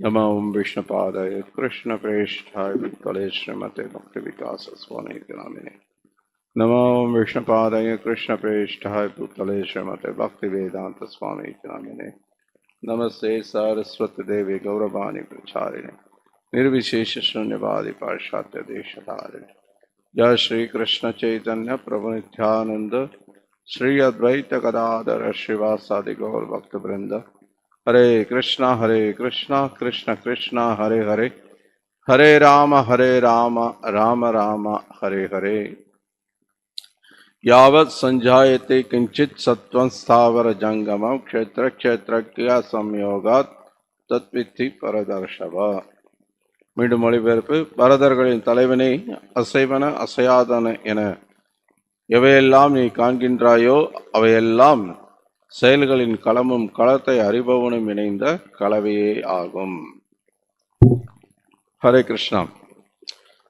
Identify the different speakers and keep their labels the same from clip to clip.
Speaker 1: नमो विष्णुपादाय कृष्णप्रेष्ठाय वित्तले श्रीमते भक्तिविकासस्वनीतिनामिने नमो। विष्णुपादाय कृष्णप्रेष्ठाय पुत्तले श्रीमते भक्तिवेदान्तस्वामीतिनामिने नमस्ते सारस्वतदेवे गौरवाणि प्रचारिणे। निर्विशेषशून्यवादि पाश्चात्यदेशधारिणे। जय श्री कृष्ण चैतन्य प्रभु श्रीकृष्णचैतन्यप्रभुनित्यानन्द श्री अद्वैतगदाधर श्रीवासादिगौरभक्तवृन्द ஹரே கிருஷ்ணா ஹரே கிருஷ்ணா கிருஷ்ண கிருஷ்ணா ஹரே ஹரே. ஹரே ராம ஹரே ராம ராம ராம ஹரே ஹரே. யாவத் சஞ்சாயத்தை கிஞ்சித் சத்வம் ஸ்தாவர ஜங்கமம் க்ஷேத்திர க்ஷேத்திரக்யா சம்யோகாத் தத்வித்தி பரதர்ஷவா. மீண்டும் மொழிபெயர்ப்பு பரதர்களின் தலைவனை அசைவன அசையாதன என எவையெல்லாம் நீ காண்கின்றாயோ அவையெல்லாம் செயல்களின் களமும் களத்தை அறிபவனும் இணைந்த கலவையே ஆகும். ஹரே கிருஷ்ணா.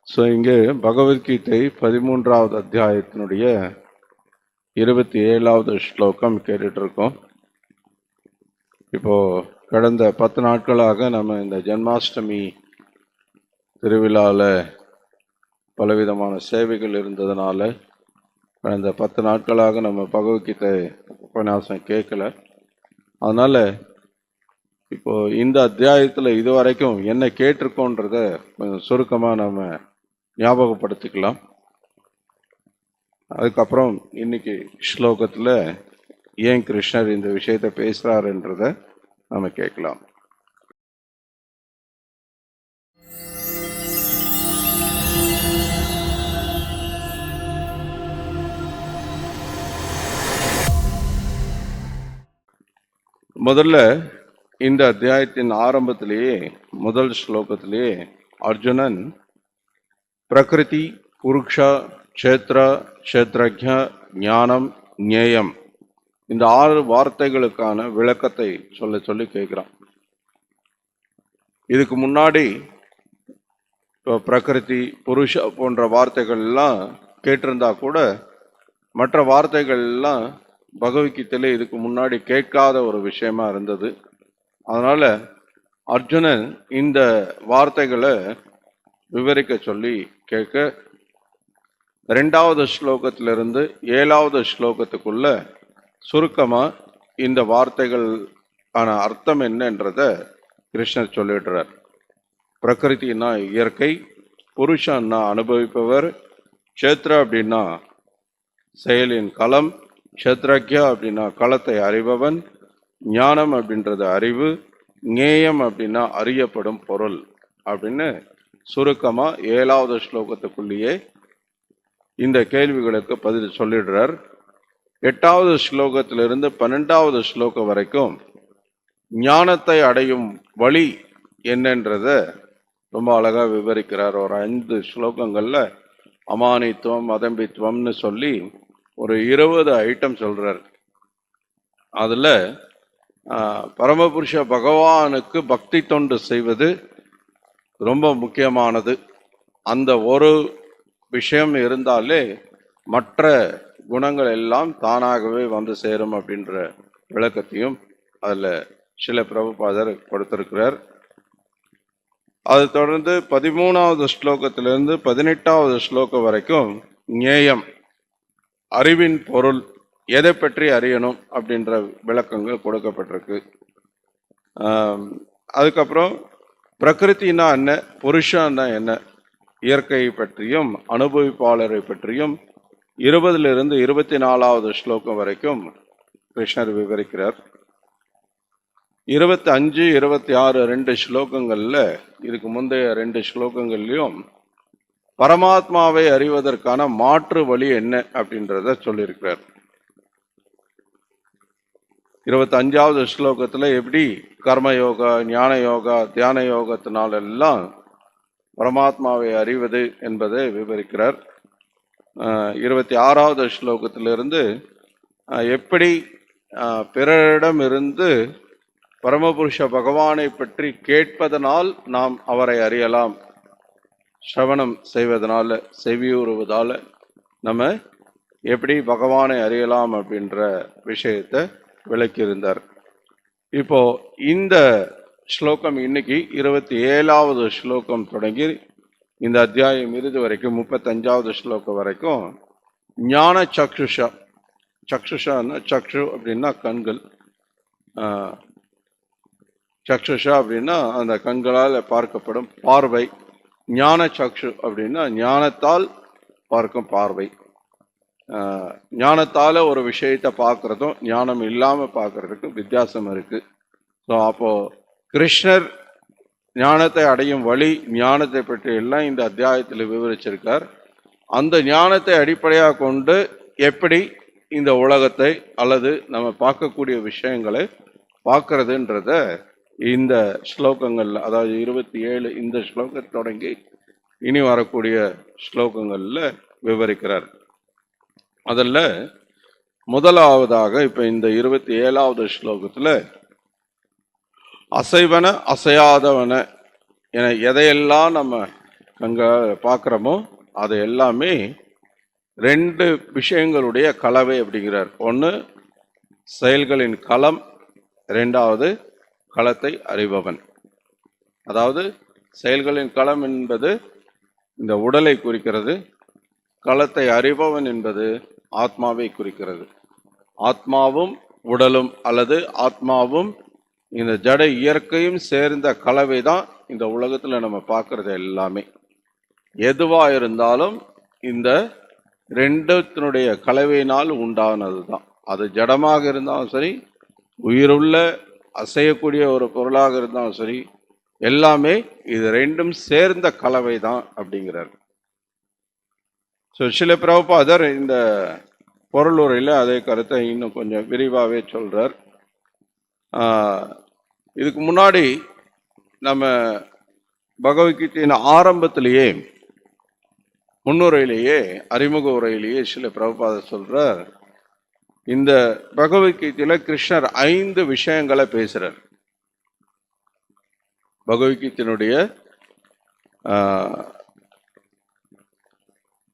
Speaker 1: ஸோ இங்கே பகவத்கீதை பதிமூன்றாவது அத்தியாயத்தினுடைய இருபத்தி ஏழாவது ஸ்லோகம் கேட்டுட்ருக்கோம். இருக்கோம் இப்போ கடந்த பத்து நாட்களாக நம்ம இந்த ஜென்மாஷ்டமி திருவிழாவில் பலவிதமான சேவைகள் இருந்ததுனால கடந்த பத்து நாட்களாக நம்ம பகவத்கீதை உபன்யாசம் கேட்கல. அதனால் இப்போ இந்த அத்தியாயத்தில் இதுவரைக்கும் என்ன கேட்டிருக்கோன்றத கொஞ்சம் சுருக்கமாக நம்ம ஞாபகப்படுத்திக்கலாம். அதுக்கப்புறம் இன்னைக்கு ஸ்லோகத்தில் ஏன் கிருஷ்ணர் இந்த விஷயத்தை பேசுகிறாருன்றத நம்ம கேட்கலாம். முதல்ல இந்த அத்தியாயத்தின் ஆரம்பத்திலேயே முதல் ஸ்லோகத்திலேயே அர்ஜுனன் பிரகிருதி புருஷா க்ஷேத்ரா க்ஷேத்ரக்யா ஞானம் ஞேயம் இந்த ஆறு வார்த்தைகளுக்கான விளக்கத்தை சொல்ல சொல்லி கேட்குறான். இதுக்கு முன்னாடி இப்போ பிரகிருதி புருஷ போன்ற வார்த்தைகள்லாம் கேட்டிருந்தா கூட மற்ற வார்த்தைகள்லாம் பகவத்கீதையில் இதுக்கு முன்னாடி கேட்காத ஒரு விஷயமா இருந்தது. அதனால் அர்ஜுனன் இந்த வார்த்தைகளை விவரிக்க சொல்லி கேட்க ரெண்டாவது ஸ்லோகத்திலிருந்து ஏழாவது ஸ்லோகத்துக்குள்ள சுருக்கமாக இந்த வார்த்தைகள் ஆன அர்த்தம் என்னன்றத கிருஷ்ணர் சொல்லிடுறார். பிரகிருத்தின்னா இயற்கை புருஷன்னா அனுபவிப்பவர் க்ஷேத்ர அப்படின்னா செயலின் களம் க்ஷத்ரக்யா அப்படின்னா களத்தை அறிபவன் ஞானம் அப்படின்றது அறிவு ஞேயம் அப்படின்னா அறியப்படும் பொருள் அப்படின்னு சுருக்கமாக ஏழாவது ஸ்லோகத்துக்குள்ளேயே இந்த கேள்விகளுக்கு பதில் சொல்லிடுறார். எட்டாவது ஸ்லோகத்திலிருந்து பன்னெண்டாவது ஸ்லோகம் வரைக்கும் ஞானத்தை அடையும் வழி என்னன்றத ரொம்ப அழகாக விவரிக்கிறார். ஒரு ஐந்து ஸ்லோகங்களில் அமானித்துவம் அதம்பித்துவம்னு சொல்லி ஒரு இருபது ஐட்டம் சொல்கிறார் அதில் பரமபுருஷ பகவானுக்கு பக்தி தொண்டு செய்வது ரொம்ப முக்கியமானது. அந்த ஒரு விஷயம் இருந்தாலே மற்ற குணங்கள் எல்லாம் தானாகவே வந்து சேரும் அப்படின்ற விளக்கத்தையும் அதில் சில பிரபுபாதர் கொடுத்திருக்கிறார். அது தொடர்ந்து பதிமூணாவது ஸ்லோகத்திலிருந்து பதினெட்டாவது ஸ்லோகம் வரைக்கும் ஞேயம். அறிவின் பொருள் எதை பற்றி அறியணும் அப்படின்ற விளக்கங்கள் கொடுக்கப்பட்டிருக்கு. அதுக்கப்புறம் பிரகிருத்தினா என்ன புருஷன்னா என்ன இயற்கையை பற்றியும் அனுபவிப்பாளரை பற்றியும் இருபதிலிருந்து இருபத்தி நாலாவது ஸ்லோகம் வரைக்கும் கிருஷ்ணர் விவரிக்கிறார். இருபத்தி அஞ்சு இருபத்தி ஆறு ரெண்டு ஸ்லோகங்களில் இதுக்கு முந்தைய ரெண்டு ஸ்லோகங்கள்லையும் பரமாத்மாவை அறிவதற்கான மாற்று வழி என்ன அப்படின்றத சொல்லியிருக்கிறார். இருபத்தஞ்சாவது ஸ்லோகத்தில் எப்படி கர்ம யோகா ஞான யோகா தியான யோகத்தினாலெல்லாம் பரமாத்மாவை அறிவது என்பதை விவரிக்கிறார். இருபத்தி ஆறாவது ஸ்லோகத்திலிருந்து எப்படி பிறரிடமிருந்து பிறரிடம் இருந்து பரமபுருஷ பகவானை பற்றி கேட்பதனால் நாம் அவரை அறியலாம். ஸ்ரவணம் செய்வதனால செவியுறுவதால் நம்ம எப்படி பகவானை அறியலாம் அப்படின்ற விஷயத்தை விளக்கியிருந்தார். இப்போ இந்த ஸ்லோகம் இன்னைக்கு இருபத்தி ஏழாவது ஸ்லோகம் தொடங்கி இந்த அத்தியாயம் இறுதி வரைக்கும் முப்பத்தஞ்சாவது ஸ்லோகம் வரைக்கும் ஞான சக்ஷுஷா. சக்ஷுஷான்னா சக்ஷு அப்படின்னா கண்கள். சக்ஷுஷா அப்படின்னா அந்த கண்களால் பார்க்கப்படும் பார்வை. ஞான சக்ஷு அப்படின்னா ஞானத்தால் பார்க்கும் பார்வை. ஞானத்தால் ஒரு விஷயத்தை பார்க்குறதும் ஞானம் இல்லாமல் பார்க்குறதுக்கும் வித்தியாசம் இருக்குது ஸோ அப்போது கிருஷ்ணர் ஞானத்தை அடையும் வழி ஞானத்தை பற்றி எல்லாம் இந்த அத்தியாயத்தில் விவரிச்சிருக்கார். அந்த ஞானத்தை அடிப்படையாக கொண்டு எப்படி இந்த உலகத்தை அல்லது நம்ம பார்க்கக்கூடிய விஷயங்களை பார்க்கறதுன்றத இந்த ஸ்லோகங்களில் அதாவது இருபத்தி ஏழு இந்த ஸ்லோகத்தை தொடங்கி இனி வரக்கூடிய ஸ்லோகங்களில் விவரிக்கிறார். அதில் முதலாவதாக இப்போ இந்த இருபத்தி ஏழாவது ஸ்லோகத்தில் அசைவன அசையாதவன என எதையெல்லாம் நம்ம அங்கே பார்க்குறோமோ அது எல்லாமே ரெண்டு விஷயங்களுடைய கலவை அப்படிங்கிறார். ஒன்று செயல்களின் களம் ரெண்டாவது களத்தை அறிபவன். அதாவது செயல்களின் களம் என்பது இந்த உடலை குறிக்கிறது களத்தை அறிபவன் என்பது ஆத்மாவை குறிக்கிறது. ஆத்மாவும் உடலும் அல்லது ஆத்மாவும் இந்த ஜட இயற்கையும் சேர்ந்த கலவை தான் இந்த உலகத்தில் நம்ம பார்க்குறது எல்லாமே. எதுவாக இருந்தாலும் இந்த ரெண்டுத்தினுடைய கலவையினால் உண்டானது தான் அது ஜடமாக இருந்தாலும் சரி உயிருள்ள அசையக்கூடிய ஒரு பொருளாக இருந்தாலும் சரி எல்லாமே இது ரெண்டும் சேர்ந்த கலவை தான் அப்படிங்கிறார். ஸோ சில பிரபுபாதர் இந்த பொருளுரையில் அதே கருத்தை இன்னும் கொஞ்சம் விரிவாகவே சொல்கிறார் இதுக்கு முன்னாடி நம்ம பகவத்கீதையின் ஆரம்பத்திலேயே முன்னுரையிலேயே அறிமுக உரையிலேயே சில பிரபுபாதர் சொல்றார். இந்த பகவத்கீதையில் கிருஷ்ணர் ஐந்து விஷயங்களை பேசுகிறார் பகவத்கீதையினுடைய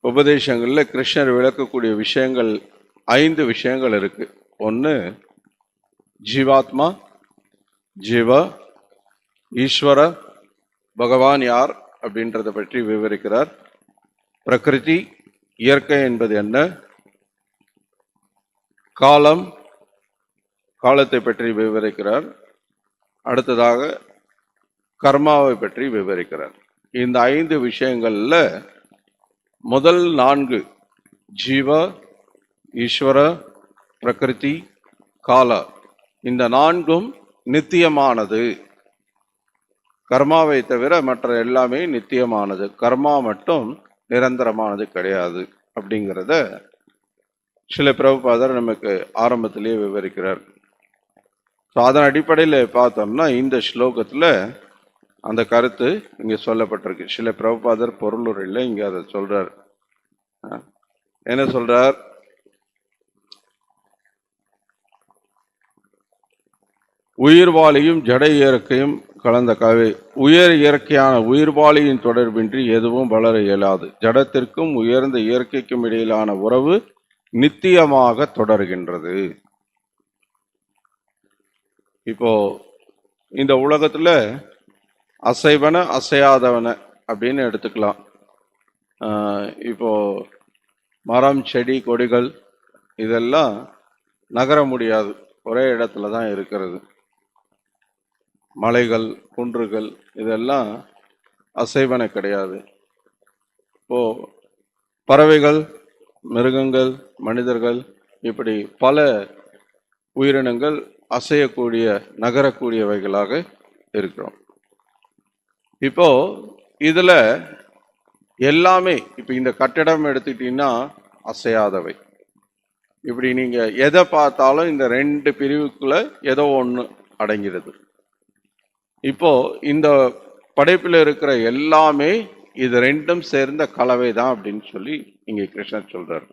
Speaker 1: உபதேசங்களில் கிருஷ்ணர் விளக்கக்கூடிய விஷயங்கள் ஐந்து விஷயங்கள் இருக்கு. ஒன்று ஜீவாத்மா ஜீவ ஈஸ்வர பகவான் யார் அப்படின்றத பற்றி விவரிக்கிறார். பிரகிருதி இயற்கை என்பது என்ன? காலம் காலத்தை பற்றி விவரிக்கிறார். அடுத்ததாக கர்மாவை பற்றி விவரிக்கிறார். இந்த ஐந்து விஷயங்களில் முதல் நான்கு ஜீவ ஈஸ்வர பிரகிருதி கால. இந்த நான்கும் நித்தியமானது. கர்மாவை தவிர மற்ற எல்லாமே நித்தியமானது. கர்மா மட்டும் நிரந்தரமானது கிடையாது அப்படிங்கிறத சில பிரபுபாதர் நமக்கு ஆரம்பத்திலேயே விவரிக்கிறார். ஸோ அதன் அடிப்படையில் பார்த்தோம்னா இந்த ஸ்லோகத்தில் அந்த கருத்து இங்கே சொல்லப்பட்டிருக்கு. சில பிரபுபாதர் பொருளுரையில் இங்கே அதை சொல்கிறார் அஹ், என்ன சொல்கிறார் உயிர்வாளியும் ஜட இயற்கையும் கலந்த கவி. உயர் இயற்கையான உயிர்வாளியின் தொடர்பின்றி எதுவும் வளர இயலாது. ஜடத்திற்கும் உயர்ந்த இயற்கைக்கும் இடையிலான உறவு நித்தியமாக தொடர்கின்றது. இப்போ இந்த உலகத்துல அசைவன அசையாதவன அப்படின்னு எடுத்துக்கலாம். இப்போ மரம் செடி கொடிகள் இதெல்லாம் நகர முடியாது. ஒரே இடத்துல தான் இருக்கிறது. மலைகள் குன்றுகள் இதெல்லாம் அசைவன கிடையாது. இப்போ பறவைகள் மிருகங்கள் மனிதர்கள் இப்படி பல உயிரினங்கள் அசையக்கூடிய நகரக்கூடியவைகளாக இருக்கிறோம். இப்போ இதில் எல்லாமே இப்போ இந்த கட்டிடம் எடுத்துக்கிட்டீங்கன்னா அசையாதவை. இப்படி நீங்கள் எதை பார்த்தாலும் இந்த ரெண்டு பிரிவுக்குள்ளே ஏதோ ஒன்று அடங்கிறது. இப்போது இந்த படைப்பில் இருக்கிற எல்லாமே இது ரெண்டும் சேர்ந்த கலவை தான் அப்படின்னு சொல்லி இங்கே கிருஷ்ணர் சொல்கிறார்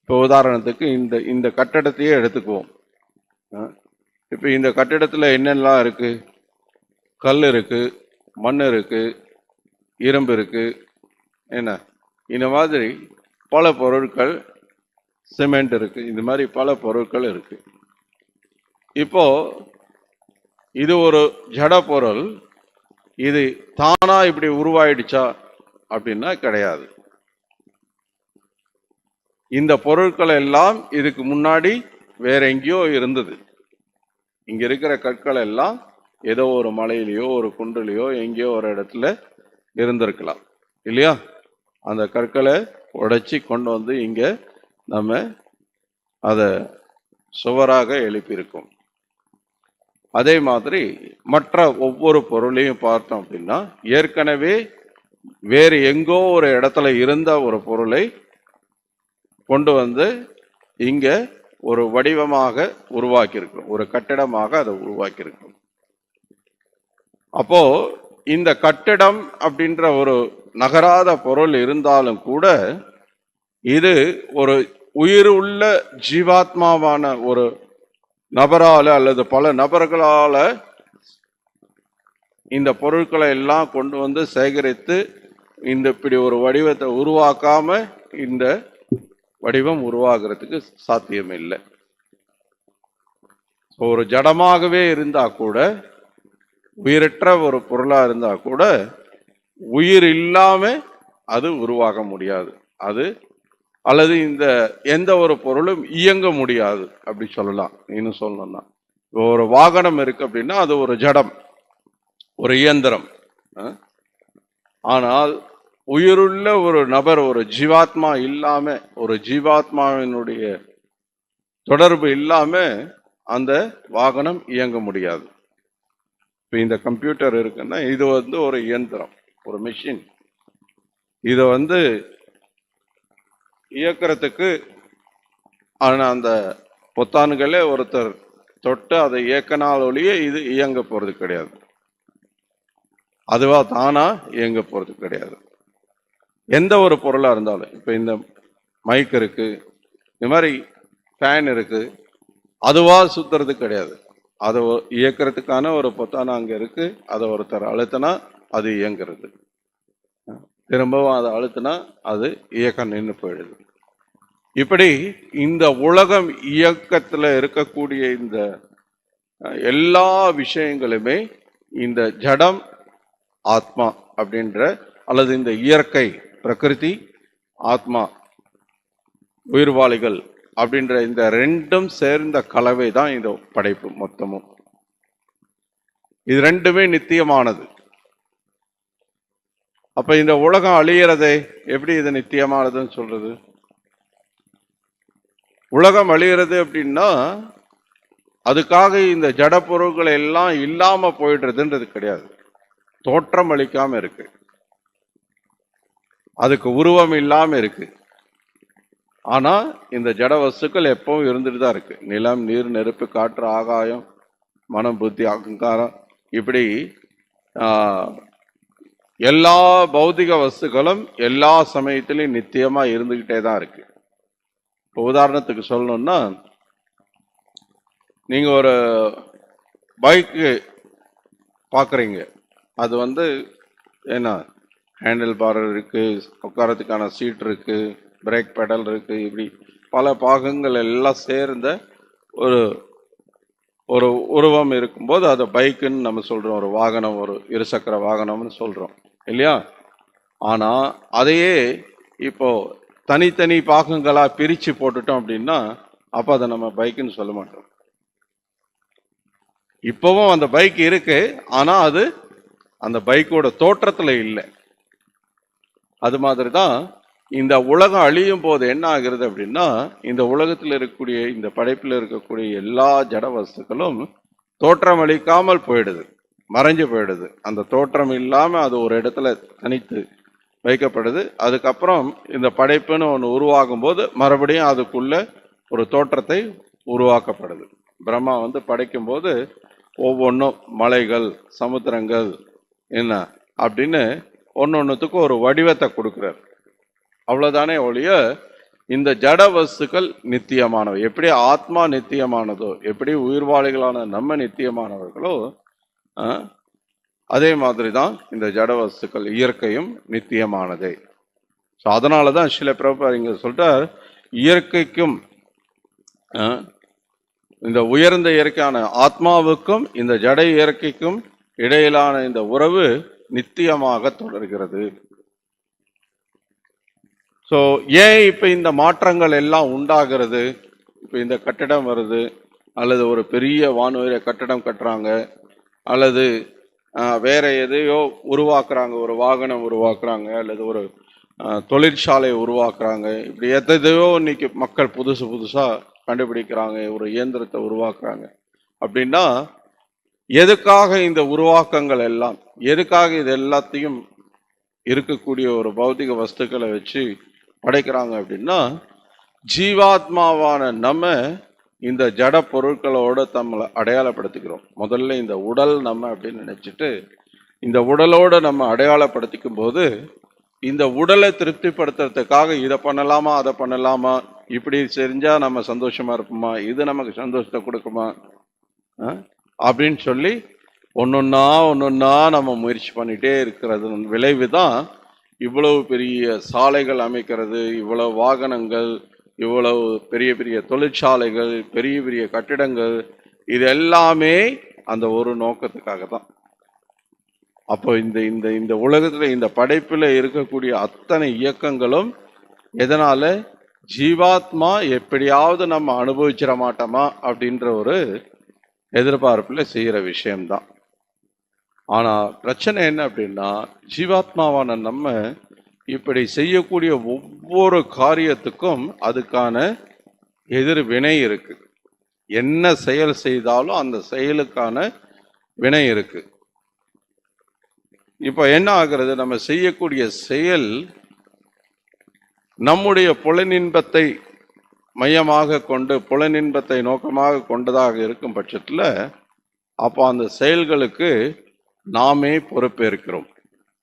Speaker 1: இப்போ உதாரணத்துக்கு இந்த இந்த கட்டடத்தையே எடுத்துக்குவோம். இப்போ இந்த கட்டிடத்தில் என்னெல்லாம் இருக்குது கல் இருக்குது மண் இருக்குது இரும்பு இருக்குது என்ன? இந்த மாதிரி பல பொருட்கள் சிமெண்ட் இருக்குது இந்த மாதிரி பல பொருட்கள் இருக்குது இப்போது இது ஒரு ஜட பொருள் இது தானா இப்படி உருவாயிடுச்சா அப்படின்னா கிடையாது. இந்த பொருட்கள் எல்லாம் இதுக்கு முன்னாடி வேற எங்கேயோ இருந்தது. இங்க இருக்கிற கற்கள் எல்லாம் ஏதோ ஒரு மலையிலையோ ஒரு குன்றுலையோ எங்கேயோ ஒரு இடத்துல இருந்திருக்கலாம். இல்லையா? அந்த கற்களை உடைச்சி கொண்டு வந்து இங்க நம்ம அதை சுவராக எழுப்பியிருக்கோம். அதே மாதிரி மற்ற ஒவ்வொரு பொருளையும் பார்த்தோம் அப்படின்னா ஏற்கனவே வேறு எங்கோ ஒரு இடத்துல இருந்த ஒரு பொருளை கொண்டு வந்து இங்கே ஒரு வடிவமாக உருவாக்கியிருக்கிறோம். ஒரு கட்டிடமாக அதை உருவாக்கியிருக்கிறோம். அப்போ இந்த கட்டிடம் அப்படின்ற ஒரு நகராத பொருள் இருந்தாலும் கூட இது ஒரு உயிர் உள்ள ஜீவாத்மாவான ஒரு நபரால அல்லது பல நபர்களால இந்த பொருட்களை எல்லாம் கொண்டு வந்து சேகரித்து இந்த இப்படி ஒரு வடிவத்தை உருவாக்காம இந்த வடிவம் உருவாகிறதுக்கு சாத்தியம் இல்லை ஒரு ஜடமாகவே இருந்தா கூட உயிரற்ற ஒரு பொருளா இருந்தா கூட உயிர் இல்லாம அது உருவாக முடியாது. அது அல்லது இந்த எந்த ஒரு பொருளும் இயங்க முடியாது அப்படி சொல்லலாம். இன்னும் சொல்லணும்னா. இப்போ ஒரு வாகனம் இருக்குது அப்படின்னா அது ஒரு ஜடம் ஒரு இயந்திரம். ஆனால் உயிருள்ள ஒரு நபர் ஒரு ஜீவாத்மா இல்லாமல் ஒரு ஜீவாத்மாவினுடைய தொடர்பு இல்லாமல் அந்த வாகனம் இயங்க முடியாது. இப்போ இந்த கம்ப்யூட்டர் இருக்குன்னா இது வந்து ஒரு இயந்திரம் ஒரு மிஷின். இதை வந்து இயக்கிறதுக்கு ஆனால் அந்த பொத்தான்களே ஒருத்தர் தொட்டு அதை இயக்கினால் ஒழிய இது இயங்க போறது கிடையாது. அதுவாக தானா இயங்க போறது கிடையாது. எந்த ஒரு பொருளாக இருந்தாலும் இப்போ இந்த மைக் இருக்கு இந்த மாதிரி ஃபேன் இருக்கு அதுவா சுத்துறது கிடையாது. அதை இயக்கிறதுக்கான ஒரு பொத்தான அங்கே இருக்கு அதை ஒருத்தர் அழுத்தினா அது இயங்குறது. திரும்பவும் அதை அழுத்தினா அது இயக்கம் நின்று போயிடுது. இப்படி இந்த உலகம் இயக்கத்தில் இருக்கக்கூடிய இந்த எல்லா விஷயங்களுமே இந்த ஜடம் ஆத்மா அப்படின்ற அல்லது இந்த இயற்கை பிரகிருதி ஆத்மா உயிர்வாளிகள் அப்படின்ற இந்த ரெண்டும் சேர்ந்த கலவை தான் இந்த படைப்பு மொத்தமும். இது ரெண்டுமே நித்தியமானது. அப்ப இந்த உலகம் அழியறதே எப்படி இது நித்தியமானதுன்னு சொல்றது? உலகம் அழிகிறது அப்படின்னா அதுக்காக இந்த ஜட பொருட்கள் எல்லாம் இல்லாமல் போயிடுறதுன்றது கிடையாது. தோற்றம் அளிக்காமல் இருக்கு. அதுக்கு உருவம் இல்லாமல் இருக்கு. ஆனால் இந்த ஜட வஸ்துக்கள் எப்பவும் இருந்துட்டு தான் இருக்கு. நிலம் நீர் நெருப்பு காற்று ஆகாயம் மனம் புத்தி அகங்காரம் இப்படி எல்லா பௌதிக வஸ்துக்களும் எல்லா சமயத்திலையும் நித்தியமாக இருந்துக்கிட்டே தான் இருக்குது இப்போ உதாரணத்துக்கு சொல்லணும்னா நீங்கள் ஒரு பைக்கு பார்க்குறீங்க அது வந்து என்ன ஹேண்டில் பார் இருக்குது உட்காரத்துக்கான சீட் இருக்குது பிரேக் பெடல் இருக்குது இப்படி பல பாகங்கள் எல்லாம் சேர்ந்த ஒரு ஒரு உருவம் இருக்கும்போது அதை பைக்குன்னு நம்ம சொல்கிறோம் ஒரு வாகனம் ஒரு இருசக்கர வாகனம்னு சொல்கிறோம் இல்லையா? ஆனால் அதையே இப்போது தனித்தனி பாகங்களாக பிரித்து போட்டுட்டோம் அப்படின்னா அப்போ அதை நம்ம பைக்குன்னு சொல்ல மாட்டோம். இப்போவும் அந்த பைக் இருக்கு ஆனால் அது அந்த பைக்கோட தோற்றத்தில் இல்லை. அது மாதிரி தான் இந்த உலகம் அழியும் போது என்ன ஆகுறது அப்படின்னா இந்த உலகத்தில் இருக்கக்கூடிய இந்த படைப்பில் இருக்கக்கூடிய எல்லா ஜட வஸ்துக்களும் தோற்றம் அளிக்காமல் போயிடுது மறைஞ்சு போயிடுது. அந்த தோற்றம் இல்லாமல் அது ஒரு இடத்துல தனித்து வைக்கப்படுது. அதுக்கப்புறம் இந்த படைப்புன்னு ஒன்று உருவாகும் போது மறுபடியும் அதுக்குள்ள ஒரு தோற்றத்தை உருவாக்கப்படுது. பிரம்மா வந்து படைக்கும் போது ஒவ்வொன்றும் மலைகள் சமுத்திரங்கள் என்ன அப்படின்னு ஒன்று ஒன்றுத்துக்கும் ஒரு வடிவத்தை கொடுக்குறார். அவ்வளோதானே ஒழிய இந்த ஜட வஸ்துக்கள் நித்தியமானவை. எப்படி ஆத்மா நித்தியமானதோ எப்படி உயிர்வாளிகளான நம்ம நித்தியமானவர்களோ அதே மாதிரி தான் இந்த ஜட வஸ்துக்கள் இயற்கையும் நித்தியமானதே. ஸோ அதனால தான் சில பிரபு இங்கே சொல்கிறார் இயற்கைக்கும் இந்த உயர்ந்த இயற்கையான ஆத்மாவுக்கும் இந்த ஜட இயற்கைக்கும் இடையிலான இந்த உறவு நித்தியமாக தொடர்கிறது. ஸோ ஏன் இப்போ இந்த மாற்றங்கள் எல்லாம் உண்டாகிறது? இப்போ இந்த கட்டிடம் வருது அல்லது ஒரு பெரிய வானுயர கட்டிடம் கட்டுறாங்க அல்லது வேற எதையோ உருவாக்குறாங்க ஒரு வாகனம் உருவாக்குறாங்க அல்லது ஒரு தொழிற்சாலையை தொழிற்சாலை உருவாக்குறாங்க. இப்படி எதையோ இன்னைக்கு மக்கள் புதுசு புதுசாக கண்டுபிடிக்கிறாங்க ஒரு இயந்திரத்தை உருவாக்குறாங்க. அப்படின்னா எதுக்காக இந்த உருவாக்கங்கள் எல்லாம் எதுக்காக இது எல்லாத்தையும் இருக்கக்கூடிய ஒரு பௌதிக வஸ்துக்களை வச்சு படைக்கிறாங்க அப்படின்னா ஜீவாத்மாவான நம்ம இந்த ஜட பொருட்களோட நம்மளை அடையாளப்படுத்திக்கிறோம். முதல்ல இந்த உடல் நம்ம அப்படின்னு நினச்சிட்டு இந்த உடலோட நம்ம அடையாளப்படுத்திக்கும் போது இந்த உடலை திருப்திப்படுத்துறதுக்காக இதை பண்ணலாமா அதை பண்ணலாமா இப்படி செஞ்சால் நம்ம சந்தோஷமாக இருப்போமா இது நமக்கு சந்தோஷத்தை கொடுக்குமா அப்படின்னு சொல்லி ஒன்னொன்னா ஒன்னொன்னா நம்ம முயற்சி பண்ணிகிட்டே இருக்கிறது விளைவு தான் இவ்வளவு பெரிய சாலைகள் அமைக்கிறது இவ்வளோ வாகனங்கள் இவ்வளவு பெரிய பெரிய தொழிற்சாலைகள் பெரிய பெரிய கட்டிடங்கள் இது எல்லாமே அந்த ஒரு நோக்கத்துக்காக தான் அப்போ இந்த இந்த இந்த உலகத்தில் இந்த படைப்பில் இருக்கக்கூடிய அத்தனை இயக்கங்களும் எதனால்? ஜீவாத்மா எப்படியாவது நம்ம அனுபவிச்சிட மாட்டோமா அப்படின்ற ஒரு எதிர்பார்ப்பில் செய்கிற விஷயம்தான். ஆனால் பிரச்சனை என்ன அப்படின்னா ஜீவாத்மாவான நம்ம இப்படி செய்யக்கூடிய ஒவ்வொரு காரியத்துக்கும் அதுக்கான எதிர்வினை இருக்கு. என்ன செயல் செய்தாலும் அந்த செயலுக்கான வினை இருக்கு. இப்போ என்ன ஆகிறது? நம்ம செய்யக்கூடிய செயல் நம்முடைய புலனின்பத்தை மையமாக கொண்டு புலனின்பத்தை நோக்கமாக கொண்டதாக இருக்கும் பட்சத்தில் அப்போ அந்த செயல்களுக்கு நாமே பொறுப்பேற்கிறோம்.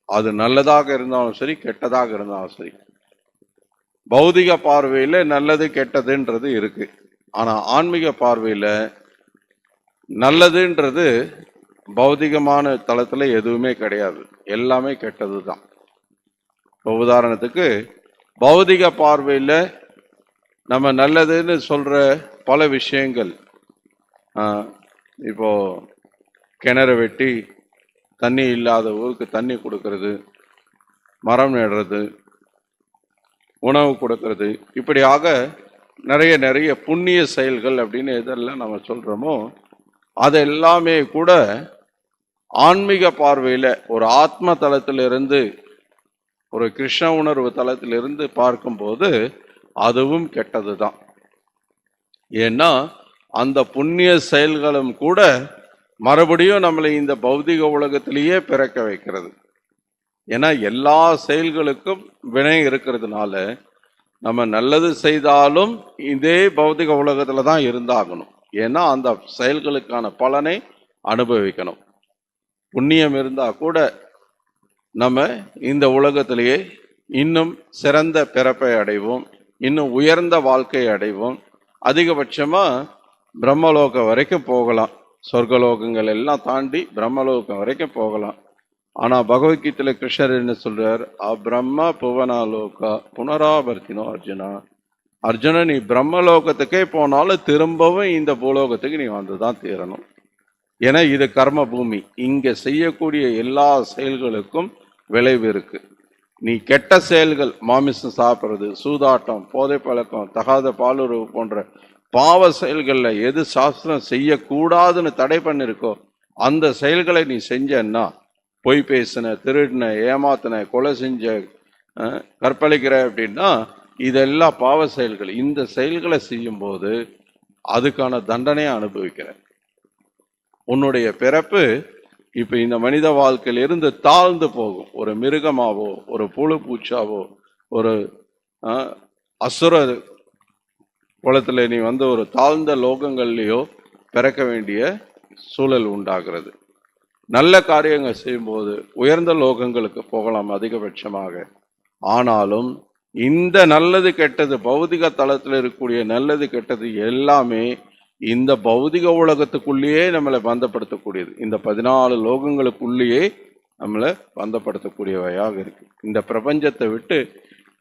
Speaker 1: அது நல்லதாக இருந்தாலும் சரி கெட்டதாக இருந்தாலும் சரி. பௌதிக பார்வையில் நல்லது கெட்டதுன்றது இருக்கு. ஆனால் ஆன்மீக பார்வையில் நல்லதுன்றது பௌதிகமான தளத்தில் எதுவுமே கிடையாது. எல்லாமே கெட்டது தான் இப்போ உதாரணத்துக்கு பௌதிக பார்வையில் நம்ம நல்லதுன்னு சொல்கிற பல விஷயங்கள். இப்போது கிணறு வெட்டி தண்ணி இல்லாத ஊருக்கு தண்ணி கொடுக்கறது மரம் நடுறது உணவு கொடுக்கறது. இப்படியாக நிறைய நிறைய புண்ணிய செயல்கள் அப்படின்னு எதெல்லாம் நம்ம சொல்கிறோமோ அது எல்லாமே கூட ஆன்மீக பார்வையில் ஒரு ஆத்ம தளத்திலிருந்து ஒரு கிருஷ்ண உணர்வு தளத்திலிருந்து பார்க்கும்போது அதுவும் கெட்டது தான் ஏன்னா அந்த புண்ணிய செயல்களும் கூட மறுபடியும் நம்மளை இந்த பௌதிக உலகத்திலேயே பிறக்க வைக்கிறது. ஏன்னா எல்லா செயல்களுக்கும் வினை இருக்கிறதுனால நம்ம நல்லது செய்தாலும் இதே பௌதிக உலகத்தில் தான் இருந்தாகணும். ஏன்னா அந்த செயல்களுக்கான பலனை அனுபவிக்கணும். புண்ணியம் இருந்தால் கூட நம்ம இந்த உலகத்திலேயே இன்னும் சிறந்த பிறப்பை அடைவோம் இன்னும் உயர்ந்த வாழ்க்கையை அடைவோம். அதிகபட்சமாக பிரம்மலோகம் வரைக்கும் போகலாம். சொர்க்கலோகங்கள் எல்லாம் தாண்டி பிரம்மலோகம் வரைக்கும் போகலாம். ஆனா பகவத்கீதையில் கிருஷ்ணர் என்ன சொல்றார்? அப்ரம்ம புவனாலோகா புனராவர்த்தினோ அர்ஜுனா. அர்ஜுனா நீ பிரம்மலோகத்துக்கே போனாலும் திரும்பவும் இந்த பூலோகத்துக்கு நீ வந்துதான் தீரணும். ஏன்னா இது கர்ம பூமி இங்க செய்யக்கூடிய எல்லா செயல்களுக்கும் விளைவு இருக்கு. நீ கெட்ட செயல்கள் மாமிசம் சாப்பிட்றது சூதாட்டம் போதை பழக்கம் தகாத பாலுறவு போன்ற பாவ செயல்களில் எது சாஸ்திரம் செய்யக்கூடாதுன்னு தடை பண்ணிருக்கோ அந்த செயல்களை நீ செஞ்சன்னா பொய் பேசின திருடின ஏமாத்தின கொலை செஞ்ச கற்பழிக்கிற அப்படின்னா இதெல்லாம் பாவ செயல்கள். இந்த செயல்களை செய்யும்போது அதுக்கான தண்டனையை அனுபவிக்கிற உன்னுடைய பிறப்பு இப்போ இந்த மனித வாழ்க்கையிலிருந்து தாழ்ந்து போகும். ஒரு மிருகமாவோ ஒரு புழு பூச்சாவோ ஒரு அசுர குளத்துல நீ வந்து ஒரு தாழ்ந்த லோகங்கள்லேயோ பிறக்க வேண்டிய சூழல் உண்டாகிறது. நல்ல காரியங்கள் செய்யும்போது உயர்ந்த லோகங்களுக்கு போகலாம் அதிகபட்சமாக. ஆனாலும் இந்த நல்லது கெட்டது பௌதிக தளத்தில் இருக்கக்கூடிய நல்லது கெட்டது எல்லாமே இந்த பௌதிக உலகத்துக்குள்ளேயே நம்மளை பந்தப்படுத்தக்கூடியது. இந்த பதினாலு லோகங்களுக்குள்ளேயே நம்மளை பந்தப்படுத்தக்கூடியவையாக இருக்குது இந்த பிரபஞ்சத்தை விட்டு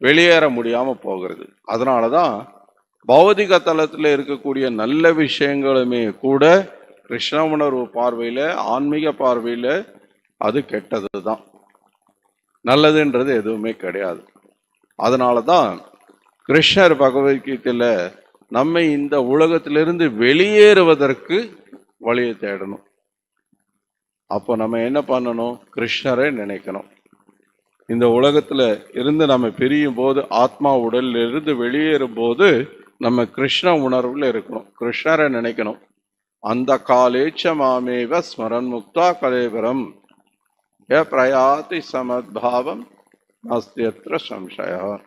Speaker 1: வெளியேற முடியாமல் போகிறது. அதனால தான் பௌதிக தளத்தில் இருக்கக்கூடிய நல்ல விஷயங்களுமே கூட கிருஷ்ண உணர்வு பார்வையில் ஆன்மீக பார்வையில் அது கெட்டது தான் நல்லதுன்றது எதுவுமே கிடையாது. அதனால தான் கிருஷ்ணர் பகவத்கீதையில் நம்மை இந்த உலகத்திலிருந்து வெளியேறுவதற்கு வழியை தேடணும். அப்போ நம்ம என்ன பண்ணணும்? கிருஷ்ணரை நினைக்கணும். இந்த உலகத்தில் இருந்து நம்ம பிரியும் போது ஆத்மா உடல்ல இருந்து வெளியேறும் போது நம்ம கிருஷ்ண உணர்வுல இருக்கணும். கிருஷ்ணரை நினைக்கணும். அந்த காலேச்ச மாமேவ ஸ்மரன் முக்தா கலேபரம் ஏ பிரயாதி சமத்பாவம் நாஸ்தியத்திர சம்சயா.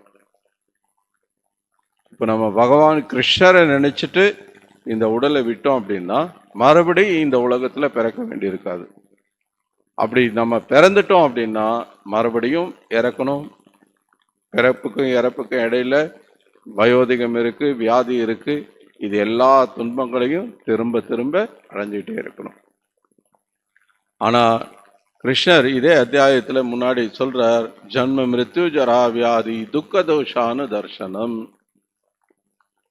Speaker 1: இப்போ நம்ம பகவான் கிருஷ்ணரை நினைச்சிட்டு இந்த உடலை விட்டோம் அப்படின்னா மறுபடியும் இந்த உலகத்துல பிறக்க வேண்டியிருக்காது. அப்படி நம்ம பிறந்துட்டோம் அப்படின்னா மறுபடியும் இறக்கணும். பிறப்புக்கும் இறப்புக்கும் இடையில வயோதிகம் இருக்கு வியாதி இருக்கு இது எல்லா துன்பங்களையும் திரும்ப திரும்ப அடைஞ்சிக்கிட்டே இருக்கணும். ஆனா கிருஷ்ணர் இதே அத்தியாயத்துல முன்னாடி சொல்றார் ஜன்ம மிருத்யு ஜரா வியாதி துக்க தோஷான தர்சனம்.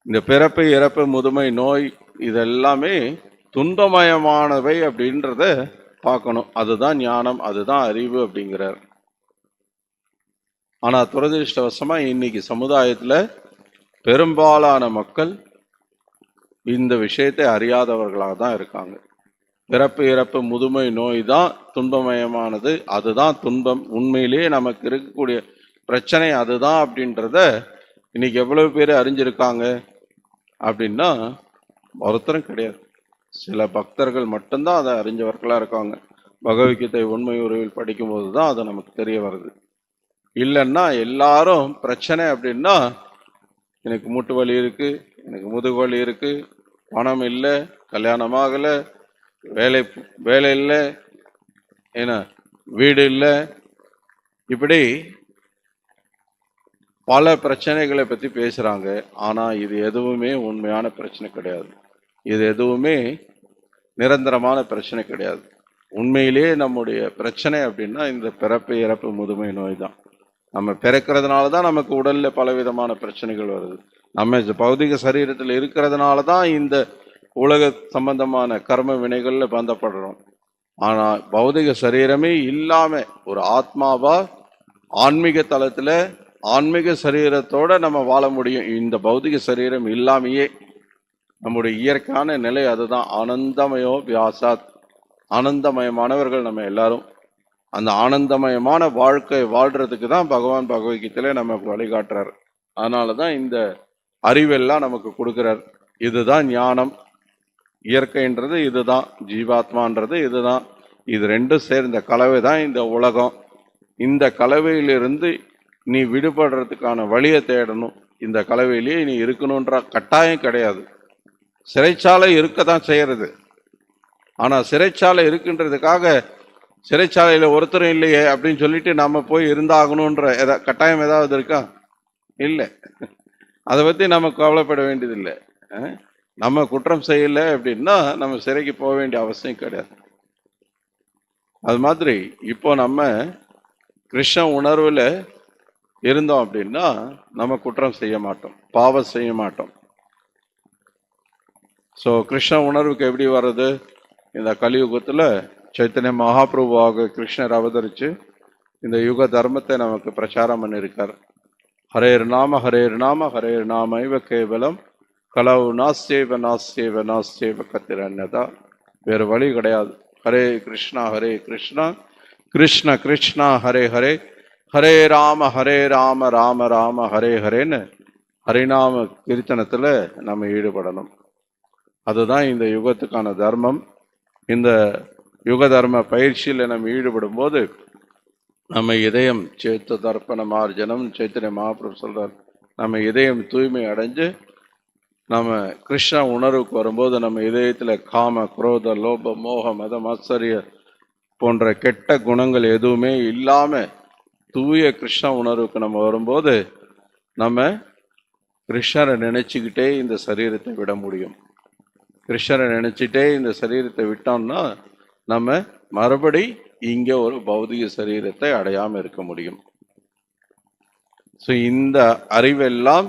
Speaker 1: இந்த பிறப்பு இறப்பு முதுமை நோய் இதெல்லாமே துன்பமயமானவை அப்படின்றத பார்க்கணும். அதுதான் ஞானம் அதுதான் அறிவு அப்படிங்கிறார். ஆனா துரதிருஷ்டவசமாக இன்னைக்கு சமுதாயத்துல பெரும்பாலான மக்கள் இந்த விஷயத்தை அறியாதவர்களாக தான் இருக்காங்க. பிறப்பு இறப்பு முதுமை நோய் தான் துன்பமயமானது. அதுதான் துன்பம். உண்மையிலேயே நமக்கு இருக்கக்கூடிய பிரச்சனை அதுதான் அப்படின்றத இன்னைக்கு எவ்வளவு பேர் அறிஞ்சிருக்காங்க அப்படின்னா ஒருத்தரும் கிடையாது. சில பக்தர்கள் மட்டும்தான் அதை அறிஞ்சவர்களாக இருக்காங்க. பகவத்கீதை உண்மை உறவில் படிக்கும்போது தான் அது நமக்கு தெரிய வருது. இல்லைன்னா எல்லாரும் பிரச்சனை அப்படின்னா எனக்கு மூட்டு வலி இருக்குது எனக்கு முதுகு வலி இருக்குது பணம் இல்லை கல்யாணம் ஆகலை வேலை வேலை இல்லை என்ன வீடு இல்லை. இப்படி பல பிரச்சனைகளை பற்றி பேசுகிறாங்க ஆனால் இது எதுவுமே உண்மையான பிரச்சனை கிடையாது. இது எதுவுமே நிரந்தரமான பிரச்சனை கிடையாது. உண்மையிலேயே நம்முடைய பிரச்சனை அப்படின்னா இந்த பிறப்பு இறப்பு முதுமை நோய் தான். நம்ம பிறக்கிறதுனால தான் நமக்கு உடலில் பலவிதமான பிரச்சனைகள் வருது. நம்ம பௌதிக சரீரத்தில் இருக்கிறதுனால தான் இந்த உலக சம்பந்தமான கர்ம வினைகளில் பந்தப்படுறோம். ஆனால் பௌதிக சரீரமே இல்லாமல் ஒரு ஆத்மாவா ஆன்மீக தளத்தில் ஆன்மீக சரீரத்தோட நம்ம வாழ முடியும். இந்த பௌதிக சரீரம் இல்லாமையே நம்முடைய இயற்கையான நிலை அதுதான். ஆனந்தமயோ வியாசாத் ஆனந்தமயமானவர்கள் நம்ம எல்லாரும். அந்த ஆனந்தமயமான வாழ்க்கை வாழ்கிறதுக்கு தான் பகவான் பகவத்கீதையில நமக்கு வழிகாட்டுறார். அதனால தான் இந்த அறிவெல்லாம் நமக்கு கொடுக்குறார். இதுதான் ஞானம். இயற்கைன்றது இதுதான். ஜீவாத்மான்றது இதுதான். இது ரெண்டும் சேர்ந்த கலவை தான் இந்த உலகம். இந்த கலவையிலிருந்து நீ விடுபடுறதுக்கான வழியை தேடணும். இந்த கலவையிலேயே நீ இருக்கணுன்ற கட்டாயம் கிடையாது. சிறைச்சாலை இருக்க தான் செய்கிறது ஆனால் சிறைச்சாலை இருக்குன்றதுக்காக சிறைச்சாலையில் ஒருத்தரும் இல்லையே அப்படின்னு சொல்லிட்டு நம்ம போய் இருந்தாகணுன்ற எதா கட்டாயம் ஏதாவது இருக்கா? இல்லை. அதை பற்றி நம்ம கவலைப்பட வேண்டியதில்லை. நம்ம குற்றம் செய்யலை அப்படின்னா நம்ம சிறைக்கு போக வேண்டிய அவசியம் கிடையாது. அது மாதிரி இப்போ நம்ம கிருஷ்ண உணர்வில் இருந்தோம் அப்படின்னா நம்ம குற்றம் செய்ய மாட்டோம். பாவம் செய்ய மாட்டோம். ஸோ கிருஷ்ண உணர்வுக்கு எப்படி வர்றது? இந்த கலியுகத்தில் சைத்தன்ய மகாபிரபுவாக கிருஷ்ணர் அவதரித்து இந்த யுக தர்மத்தை நமக்கு பிரச்சாரம் பண்ணியிருக்கார். ஹரேர் நாம ஹரேர் நாம ஹரேர் நாம இவ கேவலம். கலவு நாஸ்தேவ நாஸ்தேவ நாஸ்தேவ கத்திரன்யதா. வேறு வழி கிடையாது. ஹரே கிருஷ்ணா ஹரே கிருஷ்ணா. கிருஷ்ண கிருஷ்ணா ஹரே ஹரே. ஹரே ராம ஹரே ராம ராம ராம ஹரே ஹரேன்னு ஹரிநாம கீர்த்தனத்தில் நம்ம ஈடுபடணும். அதுதான் இந்த யுகத்துக்கான தர்மம். இந்த யுக தர்ம பயிற்சியில் நம்ம ஈடுபடும் போது நம்ம இதயம் சேத்து தர்ப்பண மார்ஜனம் சைத்தன்ய மகாபிரபு சொல்கிறார் நம்ம இதயம் தூய்மை அடைஞ்சு நம்ம கிருஷ்ண உணர்வுக்கு வரும்போது நம்ம இதயத்தில் காம குரோத லோப மோக மத ஆச்சரிய போன்ற கெட்ட குணங்கள் எதுவுமே இல்லாமல் தூய கிருஷ்ண உணர்வுக்கு நம்ம வரும்போது நம்ம கிருஷ்ணரை நினச்சிக்கிட்டே இந்த சரீரத்தை விட முடியும். கிருஷ்ணரை நினச்சிட்டே இந்த சரீரத்தை விட்டோம்னா நம்ம மறுபடி இங்க ஒரு பௌதிக சரீரத்தை அடையாம இருக்க முடியும். ஸோ இந்த அறிவெல்லாம்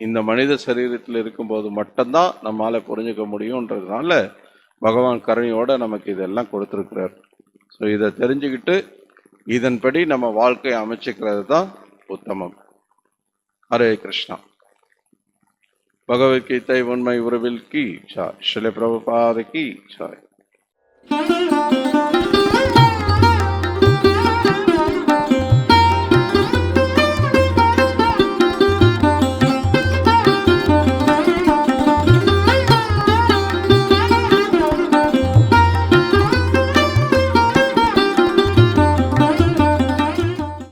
Speaker 1: இந்த மனித சரீரத்தில் இருக்கும்போது மட்டும்தான் நம்மால புரிஞ்சுக்க முடியுன்றதுனால பகவான் கருணையோட நமக்கு இதெல்லாம் கொடுத்துருக்கிறார். ஸோ இதை தெரிஞ்சுக்கிட்டு இதன்படி நம்ம வாழ்க்கையை அமைச்சிக்கிறது தான் உத்தமம். ஹரே கிருஷ்ணா. பகவத்கீதை உண்மை உறவில் கி சாய் ஸ்ரீல பிரபுபாத கி சாய்